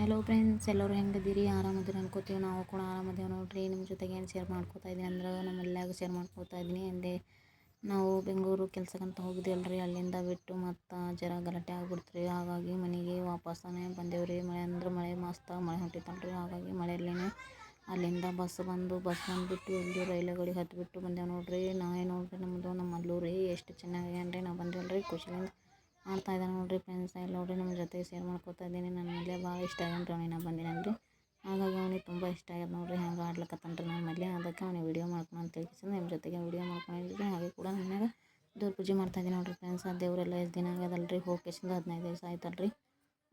Hello friends ಎಲ್ಲರೂ ಹೆಂಗದಿರಿ ಆರಾಮದಿರಿ ಅನ್ಕೋತೀವಿ ನಾವು ಕೂಡ ಆರಾಮದೇವೆ. ನೋಡ್ರಿ ನಿಮ್ಮ ಜೊತೆಗೆ ಏನು ಶೇರ್ ಮಾಡ್ಕೋತಾ ಇದ್ದೀನಿ ಅಂದ್ರೆ ನಮ್ಮೆಲ್ಲಾಗ ಶೇರ್ ಮಾಡ್ಕೋತಾ ಇದ್ದೀನಿ. ಅಂದೆ, ನಾವು ಬೆಂಗಳೂರು ಕೆಲಸಕ್ಕಂತ ಹೋಗಿದ್ವಿ ಅಲ್ರಿ ಅಲ್ಲಿಂದ ಬಿಟ್ಟು ಮತ್ತು ಜರ ಗಲಾಟೆ ಆಗ್ಬಿಡ್ತ್ರಿ. ಹಾಗಾಗಿ ಮನೆಗೆ ವಾಪಸ್ಸನೇ ಬಂದೇವ್ರಿ. ಮಳೆ ಅಂದ್ರೆ ಮಳೆ ಮಸ್ತ, ಮಳೆ ಹೊಂಟಿತ್ತಲ್ರಿ ಹಾಗಾಗಿ ಮಳೆಯಲ್ಲೇ ಅಲ್ಲಿಂದ ಬಸ್ ಬಂದು ಬಸ್ ಬಂದುಬಿಟ್ಟು ಇಲ್ಲಿ ರೈಲುಗಳಿಗೆ ಹತ್ತಿಬಿಟ್ಟು ಬಂದೇವು ನೋಡ್ರಿ. ನಾವೇ ನೋಡ್ರಿ ನಮ್ಮದು ನಮ್ಮ ಅಲ್ಲೂರಿ ಎಷ್ಟು ಚೆನ್ನಾಗಿ ಏನ್ರಿ ನಾವು ಬಂದೇವಲ್ರಿ. ಖುಷಿಲಿಂದ ಆಡ್ತಾ ಇದ್ದಾನೆ ನೋಡ್ರಿ ಫ್ರೆಂಡ್ಸ್ ಎಲ್ಲ ನೋಡ್ರಿ ನಮ್ಮ ಜೊತೆ ಶೇರ್ ಮಾಡ್ಕೊತಾ ಇದ್ದೀನಿ. ನನ್ನ ಮೇಲೆ ಭಾಳ ಇಷ್ಟ ಆಗ್ಯಾನ್ರಿ ನಾನು ನಾ ಬಂದಿನಲ್ರಿ ಹಾಗಾಗಿ ಅವನಿಗೆ ತುಂಬ ಇಷ್ಟ ಆಗ್ಯದ ನೋಡಿರಿ, ಹೆಂಗೆ ಆಡ್ಲಕತ್ತಾನ್ರಿ ನನ್ನ ಮೊದಲೇ. ಅದಕ್ಕೆ ಅವನಿಗೆ ವಿಡಿಯೋ ಮಾಡ್ಕೊಂಡು ಅಂತ ಹೇಳ್ಕಿಸಿಂದ ನಿಮ್ಮ ಜೊತೆಗೆ ವಿಡಿಯೋ ಮಾಡ್ಕೊಂಡಿದ್ದೀನಿ ಹಾಗೆ ಕೂಡ ನನಗೆ ದೇವ್ರ ಪೂಜೆ ಮಾಡ್ತಾ ಇದ್ದೀನಿ ನೋಡ್ರಿ ಫ್ರೆಂಡ್ಸ್ ಆ ದೇವರೆಲ್ಲ ಎಷ್ಟು ದಿನ ಆಗ್ಯದಲ್ರಿ? ಹೋಗ್ಕೇಸಿಂದ ಹದಿನೈದು ದಿವಸ ಆಯ್ತಲ್ರಿ?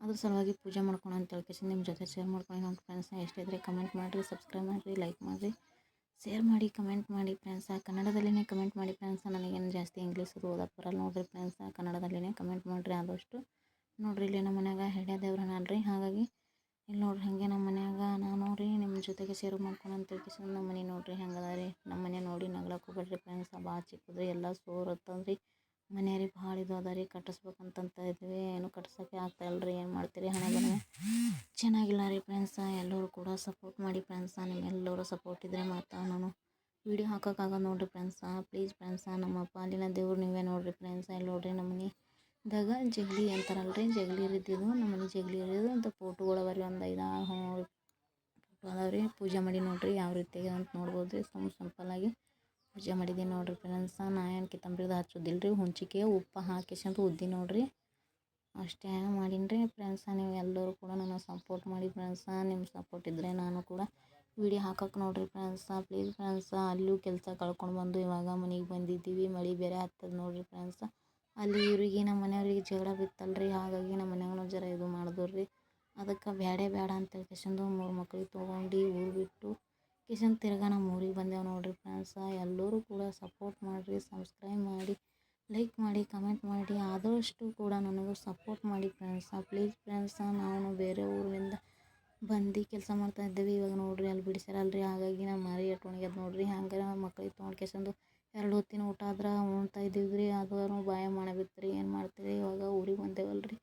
ಅದ್ರ ಸಲುವಾಗಿ ಪೂಜೆ ಮಾಡ್ಕೊಂಡು ಅಂತ ಹೇಳ್ಕೇಸಿಂದ ನಿಮ್ಮ ಜೊತೆ ಶೇರ್ ಮಾಡ್ಕೊಂಡು ನೋಡ್ರಿ ಫ್ರೆಂಡ್ಸ್ ಎಷ್ಟಿದ್ರೆ ಕಮೆಂಟ್ ಮಾಡಿರಿ ಸಬ್ಸ್ಕ್ರೈಬ್ ಮಾಡಿರಿ ಲೈಕ್ ಮಾಡಿರಿ. ಶೇರ್ ಮಾಡಿ ಕಮೆಂಟ್ ಮಾಡಿ ಫ್ರೆಂಡ್ಸ ಕನ್ನಡದಲ್ಲೇ ಕಮೆಂಟ್ ಮಾಡಿ ಫ್ರೆಂಡ್ಸ ನನಗೇನು ಜಾಸ್ತಿ ಇಂಗ್ಲೀಷ್ ಅದು ಓದಕ್ಕೆ ಬರಲ್ಲ ನೋಡಿರಿ ಫ್ರೆಂಡ್ಸ ಕನ್ನಡದಲ್ಲೇ ಕಮೆಂಟ್ ಮಾಡಿರಿ ಆದಷ್ಟು. ನೋಡ್ರಿ ಇಲ್ಲಿ ನಮ್ಮ ಮನ್ಯಾಗ ದೇವ್ರ ನಾನು ಹಾಗಾಗಿ ಇಲ್ಲಿ ನೋಡ್ರಿ ಹಾಗೆ ನಮ್ಮ ಮನ್ಯಾಗ ನಾನು ರೀ ನಿಮ್ಮ ಜೊತೆಗೆ ಶೇರ್ ಮಾಡ್ಕೊಂಡು ಅಂತ ತಿಳ್ಕಿಸಿಂದ ನಮ್ಮ ಮನೆ ನೋಡ್ರಿ ಹೆಂಗದ ರೀ. ನಮ್ಮ ಮನೆ ನೋಡಿ ನಗ್ಲಕ್ಕೆ ಹೋಗ್ಬೇಡ್ರಿ ಫ್ರೆಂಡ್ಸ್ ಭಾಳ ಚಿಕ್ಕದು, ಎಲ್ಲ ಸೋರ್ ಹತ್ತದ್ರಿ ಮನೆ ರೀ ಭಾಳ ಇದು ಅದ ರೀ, ಕಟ್ಟಿಸ್ಬೇಕಂತಂತ ಇದ್ವಿ. ಏನು ಕಟ್ಸೋಕ್ಕೆ ಆಗ್ತಾ ರೀ ಏನು ಮಾಡ್ತೀರಿ ಹಣೆ ಬರಹ ಚೆನ್ನಾಗಿಲ್ಲ ರೀ ಫ್ರೆಂಡ್ಸ ಎಲ್ಲರೂ ಕೂಡ ಸಪೋರ್ಟ್ ಮಾಡಿ ಫ್ರೆಂಡ್ಸ ನಿಮ್ಮೆಲ್ಲರೂ ಸಪೋರ್ಟ್ ಇದ್ದರೆ ಮಾತ್ರ ನಾನು ವೀಡಿಯೋ ಹಾಕೋಕ್ಕಾಗೋದು ನೋಡಿರಿ ಫ್ರೆಂಡ್ಸ ಪ್ಲೀಸ್ ಫ್ರೆಂಡ್ಸ ನಮ್ಮ ಅಲ್ಲಿನ ದೇವ್ರು ನೀವೇ ನೋಡಿರಿ ಫ್ರೆಂಡ್ಸ ಇಲ್ಲಿ ನೋಡಿರಿ ನಮ್ಮ ಮನೆದಾಗ ಜಗಲಿ ರೀ ಜಗಲಿ ನಮ್ಮ ಮನೆ ಜಗಲಿ ಇರಿದ್ದು ಅಂತ ಫೋಟೋಗಳು ರೀ ಒಂದು ಐದು ಆರು ಫೋಟೋ ಅದಾವ ರೀ ಪೂಜೆ ಮಾಡಿ ನೋಡಿರಿ, ಯಾವ ರೀತಿ ಅಂತ ನೋಡ್ಬೋದು ರೀ ಸಂಪಲ್ ಸಿಂಪಲ್ಲಾಗಿ ಪೂಜೆ ಮಾಡಿದ್ದೀನಿ ನೋಡ್ರಿ ಫ್ರೆಂಡ್ಸ್ ನಾ ಏನು ಕಿತ್ತಂಬ್ರಿದು ಹಚ್ಚೋದಿಲ್ಲ ರೀ ಹುಂಚಿಕೆ ಉಪ್ಪು ಹಾಕಿಸ್ಕೊಂಡು ಉದ್ದಿ ನೋಡ್ರಿ. ಅಷ್ಟೇ ಮಾಡೀನಿ ರೀ ಫ್ರೆಂಡ್ಸ ನೀವು ಎಲ್ಲರೂ ಕೂಡ ನನಗೆ ಸಪೋರ್ಟ್ ಮಾಡಿ ಫ್ರೆಂಡ್ಸ ನಿಮ್ಮ ಸಪೋರ್ಟ್ ಇದ್ದರೆ ನಾನು ಕೂಡ ವಿಡಿಯೋ ಹಾಕಕ್ಕೆ ನೋಡ್ರಿ ಫ್ರೆಂಡ್ಸ ಪ್ಲೀಸ್ ಫ್ರೆಂಡ್ಸ ಅಲ್ಲೂ ಕೆಲಸ ಕಳ್ಕೊಂಡು ಬಂದು ಇವಾಗ ಮನೆಗೆ ಬಂದಿದ್ದೀವಿ. ಮಳೆ ಬೇರೆ ಹತ್ತದ ನೋಡ್ರಿ ಫ್ರೆಂಡ್ಸ ಅಲ್ಲಿ ಇವ್ರಿಗೆ ನಮ್ಮ ಮನೆಯವ್ರಿಗೆ ಜಗಳ ಬಿತ್ತಲ್ರಿ, ಹಾಗಾಗಿ ನಮ್ಮ ಮನ್ಯಾಗನು ಜರ ಇದು ಮಾಡಿದ್ರು ರೀ ಅದಕ್ಕೆ ಬೇಡೇ ಬೇಡ ಅಂತ ಹೇಳ್ಕೊಂಡು ಮೂರು ಮಕ್ಳಿಗೆ ತೊಗೊಂಡು ಊರು ಬಿಟ್ಟು ಕಿಶನ್ ತಿರ್ಗಾ ನಮ್ಮ ಊರಿಗೆ ಬಂದೇವು ನೋಡ್ರಿ ಫ್ರೆಂಡ್ಸ ಎಲ್ಲರೂ ಕೂಡ ಸಪೋರ್ಟ್ ಮಾಡಿರಿ ಸಬ್ಸ್ಕ್ರೈಬ್ ಮಾಡಿ ಲೈಕ್ ಮಾಡಿ ಕಮೆಂಟ್ ಮಾಡಿ. ಆದಷ್ಟು ಕೂಡ ನನಗೂ ಸಪೋರ್ಟ್ ಮಾಡಿ ಫ್ರೆಂಡ್ಸ ಪ್ಲೀಸ್ ಫ್ರೆಂಡ್ಸ ನಾವು ಬೇರೆ ಊರಿಂದ ಬಂದು ಕೆಲಸ ಮಾಡ್ತಾ ಇದ್ದೇವೆ. ಇವಾಗ ನೋಡ್ರಿ ಅಲ್ಲಿ ಬಿಡಿಸಿರಲ್ರಿ ಹಾಗಾಗಿ ನಮ್ಮ ಮಾರಿ ಎಟ್ಟು ನೋಡಿರಿ. ನೋಡ್ರಿ ಮಕ್ಳಿಗೆ ತೊಗೊಂಡು ಕೆಸಂದು ಎರಡು ಹೊತ್ತಿನ ಊಟ ಆದ್ರೆ ಉಣ್ತಾ ಇದ್ದೀವಿ ರೀ ಅದು ಬಾಯ ಮಾಡ ರೀ ಏನು ಮಾಡ್ತೀರಿ? ಇವಾಗ ಊರಿಗೆ ಬಂದೇವಲ್ರಿ.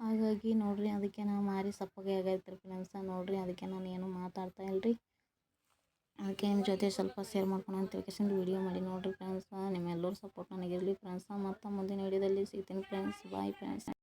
ಹಾಗಾಗಿ ನೋಡ್ರಿ, ಅದಕ್ಕೆ ನಾ ಮಾರಿ ಸಪ್ಪಗೆ ಆಗೈತೆ ರೀ ಫ್ರೆಂಡ್ಸ ನೋಡ್ರಿ, ಅದಕ್ಕೆ ನಾನು ಏನು ಮಾತಾಡ್ತಾ ಇಲ್ರಿ. ಅದಕ್ಕೆ ನಿಮ್ಮ ಜೊತೆ ಸ್ವಲ್ಪ ಶೇರ್ ಮಾಡ್ಕೊಂಡು ಅಂತ ತಿಳ್ಕೊಂಡು ವೀಡಿಯೋ ಮಾಡಿ. ನೋಡ್ರಿ ಫ್ರೆಂಡ್ಸ ನಿಮ್ಮೆಲ್ಲರ ಸಪೋರ್ಟ್ ನನಗಿರಲಿ. ಫ್ರೆಂಡ್ಸ ಮತ್ತು ಮುಂದಿನ ವೀಡಿಯೋದಲ್ಲಿ ಸಿಗ್ತೀನಿ ಫ್ರೆಂಡ್ಸ್ ಬಾಯ್ ಫ್ರೆಂಡ್ಸ್